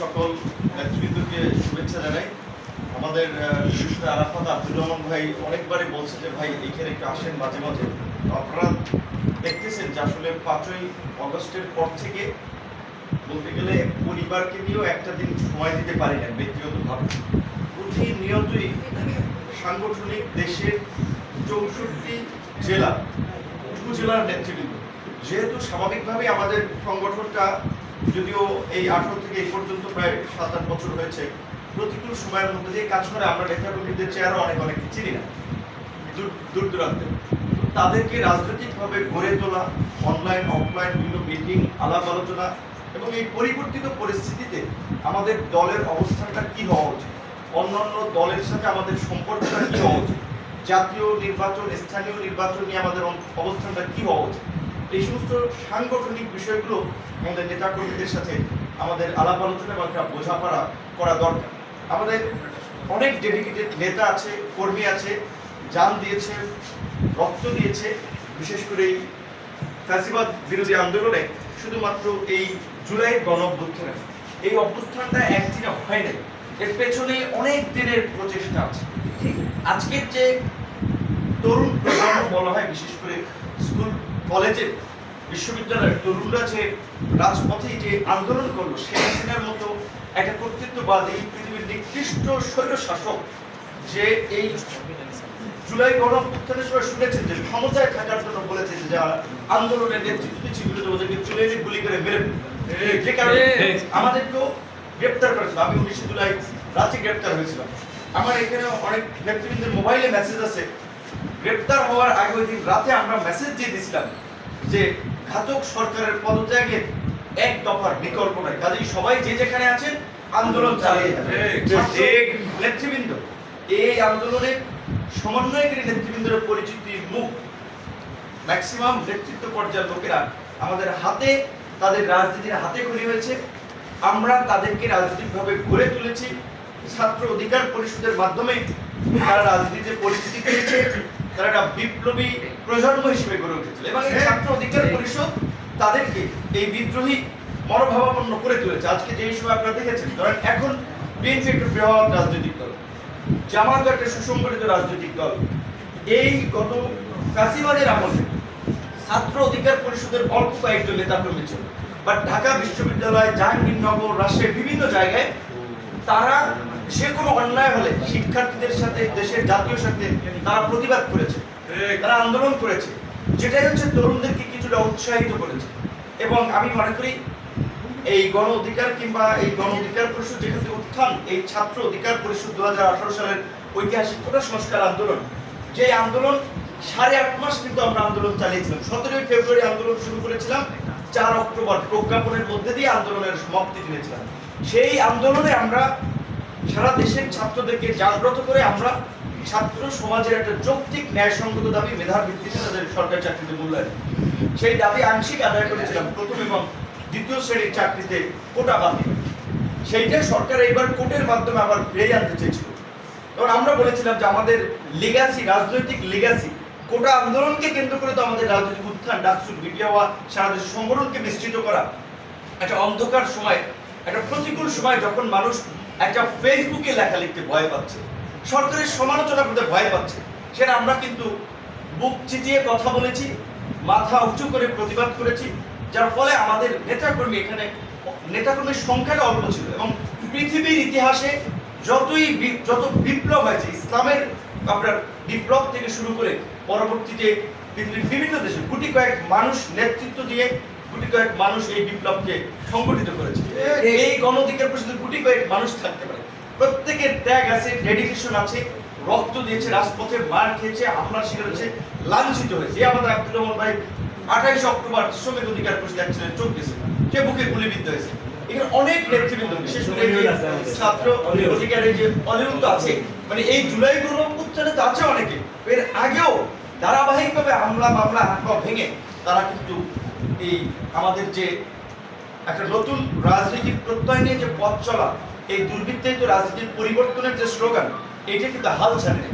সকল নেতৃবৃন্দকে শুভেচ্ছা জানাই। আমাদের বিশেষ আরাফাত আব্দুর রহমান ভাই অনেকবারই বলছে যে, ভাই, এখানে একটু আসেন মাঝে মাঝে। আপনারা দেখতেছেন যে আসলে পাঁচই অগস্টের পর থেকে বলতে গেলে পরিবারকে নিয়েও একটা দিন সময় দিতে পারি না ব্যক্তিগতভাবে। প্রতিনিয়তই সাংগঠনিক দেশের চৌষট্টি জেলা উপজেলার নেতৃবৃন্দ। যেহেতু স্বাভাবিকভাবে আমাদের সংগঠনটা যদিও এই আঠারো থেকে এই পর্যন্ত প্রায় সাত আট বছর হয়েছে, প্রতিকূল সময়ের মধ্যে দিয়ে কাজ করে আমরা নেতাকর্মীদের চেহারা অনেক অনেক চিনি না। দূর দূরান্তে। তাদেরকে রাজনৈতিকভাবে গড়ে তোলা অনলাইন অফলাইন বিভিন্ন মিটিং আলাপ আলোচনা এবং এই পরিবর্তিত পরিস্থিতিতে আমাদের দলের অবস্থানটা কি হওয়া উচিত? অন্যান্য দলের সাথে আমাদের সম্পর্কটা কি হওয়া উচিত? জাতীয় নির্বাচন, স্থানীয় নির্বাচন নিয়ে আমাদের অবস্থানটা কি হওয়া উচিত? এই সমস্ত সাংগঠনিক বিষয়গুলো আমাদের নেতাকর্মীদের সাথে আমাদের আলাপ আলোচনা এবং একটা বোঝাপড়া করা দরকার। আমাদের অনেক ডেডিকেটেড নেতা আছে, কর্মী আছে, যান দিয়েছে, রক্ত দিয়েছে, বিশেষ করে এই ফ্যাসিবাদ বিরোধী আন্দোলনে শুধুমাত্র এই জুলাই গণ অভ্যুত্থানে। এই অভ্যুত্থানটা একদিনে হয় নাই, এর পেছনে অনেক দিনের প্রচেষ্টা আছে। আজকের যে তরুণ প্রজন্ম বলা হয়, বিশেষ করে স্কুল কলেজে বিশ্ববিদ্যালয়ের তরুণরা যে রাজপথে যে আন্দোলন করল শেখ হাসিনার মতো একটা কর্তৃত্ববাদী পৃথিবীর নিকৃষ্ট স্বৈর শাসক যে এই জুলাই গণ অভ্যুত্থানের সময় শুনেছেন যে ক্ষমতায় থাকার জন্য বলেছেন যে যারা আন্দোলনের নেতৃত্ব বিরোধী ওদেরকে চলে এনে গুলি করে মেরে যে কারণে আমাদেরকেও গ্রেপ্তার করেছিল। আমি উনিশে জুলাই রাতে গ্রেপ্তার হয়েছিলাম। আমার এখানে অনেক নেতৃবৃন্দের মোবাইলে মেসেজ আছে। গ্রেপ্তার হওয়ার আগে ওই দিন রাতে আমরা মেসেজ দিয়ে দিয়েছিলাম যে ঘাতক সরকারের পদত্যাগের এক দফার বিকল্প নাই কাজেই সবাই যে যেখানে আছেন আন্দোলন চালিয়ে নেতৃবৃন্দ এই আন্দোলনের সমন্বয়কারী নেতৃবৃন্দের পরিচিতি মুখ ম্যাক্সিমাম নেতৃত্ব পর্যায়ের লোকেরা আমাদের হাতে তাদের রাজনীতির হাতে খড়ি হয়েছে। আমরা তাদেরকে রাজনৈতিকভাবে গড়ে তুলেছি। ছাত্র অধিকার পরিষদের মাধ্যমে তারা রাজনীতিতে পরিচিতি পেয়েছে। তারা একটা বিপ্লবী প্রজন্ম হিসেবে গড়ে উঠেছিল। এবং এই ছাত্র অধিকার পরিষদ তাদেরকে এই বিদ্রোহী মনোভাবাপন্ন করে তুলেছে। আজকে যে সময় আপনারা দেখেছেন ধরেন এখন বিএনপি একটা বৃহৎ রাজনৈতিক দল জামাত একটা সুসংগঠিত রাজনৈতিক দল। এই গত কাশিবাজের আমলে ছাত্র অধিকার পরিষদের অল্প কয়েকজন নেতা কর্মী ছিল। বাট ঢাকা বিশ্ববিদ্যালয় জাহাঙ্গীরনগর রাজশাহীর বিভিন্ন জায়গায় তারা যে কোনো অন্যায় হলে শিক্ষার্থীদের সাথে, দেশের জাতীয় সাথে তারা প্রতিবাদ করেছে, তারা আন্দোলন করেছে। যেটাই হচ্ছে তরুণদেরকে কিছুটা উৎসাহিত করেছে। এবং আমি মনে করি এই গণ অধিকার কিংবা এই গণ অধিকার পরিষদ যেখান উত্থান, এই ছাত্র অধিকার পরিষদ দুহাজার আঠারো সালের ঐতিহাসিক সংস্কার আন্দোলন যে আন্দোলন সাড়ে আট মাস কিন্তু আমরা আন্দোলন চালিয়েছিলাম। সতেরোই ফেব্রুয়ারি আন্দোলন শুরু করেছিলাম, চার অক্টোবর প্রজ্ঞাপনের মধ্যে দিয়ে আন্দোলনের সমাপ্তি দিয়েছিলাম। সেই আন্দোলনে আমরা সারা দেশের ছাত্রদেরকে জাগ্রত করে আমরা ছাত্র সমাজের একটা যৌক্তিক ন্যায়সঙ্গত দাবি মেধার ভিত্তিতে তাদের সরকারি চাকরিতে মূল্যায়ন। সেই দাবি আংশিক আদায় করেছিলাম প্রথম এবং দ্বিতীয় শ্রেণির চাকরিতে কোটা বাতিল। সেইটা সরকার এইবার কোর্টের মাধ্যমে আবার ফিরে আনতে চেয়েছিল। কারণ আমরা বলেছিলাম যে আমাদের লিগাসি রাজনৈতিক লিগাসি কোটা আন্দোলনকে কেন্দ্র করে তো আমাদের রাজনৈতিক উত্থান, ডাকসুর বিপিআওয়া সারা দেশের সংগঠনকে মিশ্রিত করা। একটা অন্ধকার সময়, একটা প্রতিকূল সময় যখন মানুষ একটা ফেসবুকে লেখা লিখতে ভয় পাচ্ছে। সরকারের সমালোচনা করতে ভয় পাচ্ছে। সেটা আমরা কিন্তু বুক চিতিয়ে কথা বলেছি, মাথা উঁচু করে প্রতিবাদ করেছি, যার ফলে আমাদের নেতাকর্মী এখানে, নেতাকর্মীর সংখ্যাটা অল্প ছিল এবং পৃথিবীর ইতিহাসে যতই যত বিপ্লব হয়েছে, ইসলামের আপনার বিপ্লব থেকে শুরু করে পরবর্তীতে পৃথিবীর বিভিন্ন দেশে গুটি কয়েক মানুষ নেতৃত্ব দিয়ে গুটি কয়েক মানুষ এই বিপ্লবকে সংগঠিত করেছে। এই পরিষদের গুটি কয়েক মানুষ থাকতে পারে। প্রত্যেকের ত্যাগ আছে ডেডিকেশন আছে রক্ত দিয়েছে রাজপথে মার খেয়েছে হামলার শিকার হয়েছে লাঞ্ছিত হয়েছে। আমাদের রহমান ভাই আঠাইশে অক্টোবর শ্রমিক অধিকার পরিষদ চোখ গেছে সে বুকে গুলিবিদ্ধ হয়েছে। এখানে অনেক নেতৃবৃন্দ বিশেষ করে ছাত্র অধিকারের যে তো আছে মানে এই জুলাই গণ তো আছে অনেকে। এর আগেও ধারাবাহিকভাবে হামলা মামলা ভেঙে তারা কিন্তু এই আমাদের যে একটা নতুন রাজনীতির প্রত্যয় নিয়ে যে পথ চলা, এই দুর্বৃত্তায়িত রাজনীতির পরিবর্তনের যে স্লোগান, এটা কিন্তু হাল ছাড়েন।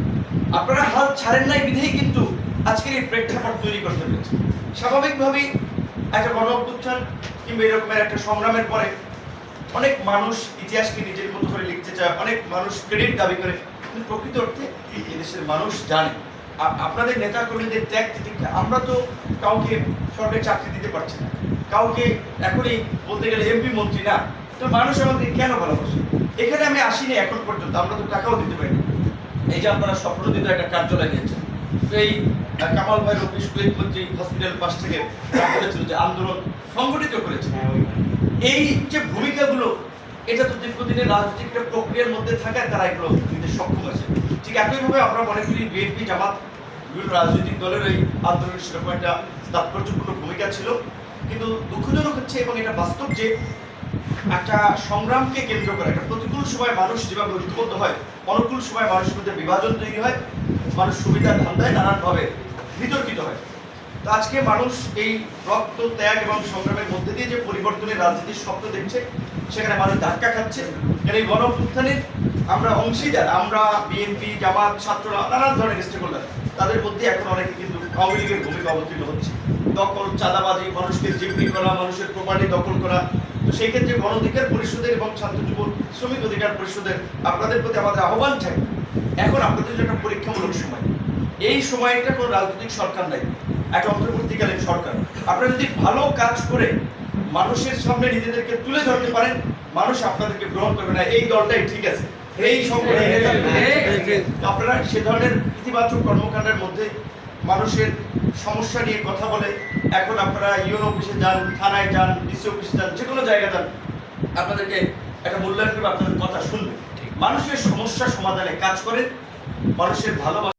আপনারা হাল ছাড়েন নাই বিধেই কিন্তু আজকের এই প্রেক্ষাপট তৈরি করতে পেরেছে স্বাভাবিকভাবেই একটা গণ অভ্যুত্থান কিংবা এরকমের একটা সংগ্রামের পরে অনেক মানুষ ইতিহাসকে নিজের মতো করে লিখতে চায়, অনেক মানুষ ক্রেডিট দাবি করে। কিন্তু প্রকৃত অর্থে এই দেশের মানুষ জানে। আপনাদের নেতা কর্মীদের ত্যাগ তিতিক্ষা আমরা তো কাউকে সরকারি চাকরি দিতে পারছি না। কাউকে এখনই বলতে গেলে এমপি মন্ত্রী না তো মানুষ আমাদের কেন ভালোবাসে? এখানে আমি আসিনি এখন পর্যন্ত আমরা তো টাকাও দিতে পারিনি। এই যে আপনারা স্বপ্নদিত একটা কার্যালয় নিয়েছেন তো এই কামাল ভাইয়ের অফিস মন্ত্রী হসপিটাল পাশ থেকে বলেছিল যে আন্দোলন সংগঠিত করেছে। এই যে ভূমিকাগুলো এটা তো দীর্ঘদিনের রাজনৈতিক একটা প্রক্রিয়ার মধ্যে থাকায় তারা এগুলো দিতে সক্ষম ঠিক একইভাবে আমরা মনে করি বিএনপি, জামাত, বিভিন্ন রাজনৈতিক দলের এই আন্দোলনের সেরকম একটা তাৎপর্যপূর্ণ ভূমিকা ছিল। কিন্তু দুঃখজনক হচ্ছে এবং এটা বাস্তব যে একটা সংগ্রামকে কেন্দ্র করে, একটা প্রতিকূল সময় মানুষ যেভাবে ঐক্যবদ্ধ হয়, অনুকূল সময় মানুষের মধ্যে বিভাজন তৈরি হয়, মানুষ সুবিধার ধান্দায় নানানভাবে বিতর্কিত হয়। তো আজকে মানুষ এই রক্ত, ত্যাগ এবং সংগ্রামের মধ্যে দিয়ে যে পরিবর্তনের রাজনীতির স্বপ্ন দেখছে সেখানে মানুষ ধাক্কা খাচ্ছে। এই গণঅভ্যুত্থানের আমরা অংশীদার, আমরা বিএনপি জামাত ছাত্ররা নানান ধরনের স্টেকহোল্ডার তাদের মধ্যে এখন অনেকে কিন্তু আওয়ামী লীগের ভূমিকা অবতীর্ণ হচ্ছে। দখল, চাঁদাবাজি, মানুষকে জিম্মি করা, মানুষের প্রপার্টি দখল করা। তো সেই ক্ষেত্রে গণ অধিকার পরিষদের এবং ছাত্র যুব শ্রমিক অধিকার পরিষদের আপনাদের প্রতি আমাদের আহ্বান থাকে এখন আপনাদের জন্য একটা পরীক্ষামূলক সময়। এই সময়টা কোনো রাজনৈতিক সরকার নাই একটা অন্তর্বর্তীকালীন সরকার। আপনারা যদি ভালো কাজ করে মানুষের সামনে নিজেদেরকে তুলে ধরতে পারেন মানুষ আপনাদেরকে গ্রহণ করবে না এই দলটাই ঠিক আছে। এই আপনারা সে ধরনের ইতিবাচক কর্মকাণ্ডের মধ্যে মানুষের সমস্যা নিয়ে কথা বলে এখন আপনারা ইউএন অফিসে যান থানায় যান ডিসি অফিসে যান যে কোনো জায়গায় যান আপনাদেরকে একটা মূল্যায়ন করবে আপনাদের কথা শুনবে। মানুষের সমস্যা সমাধানে কাজ করে মানুষের ভালোবাসা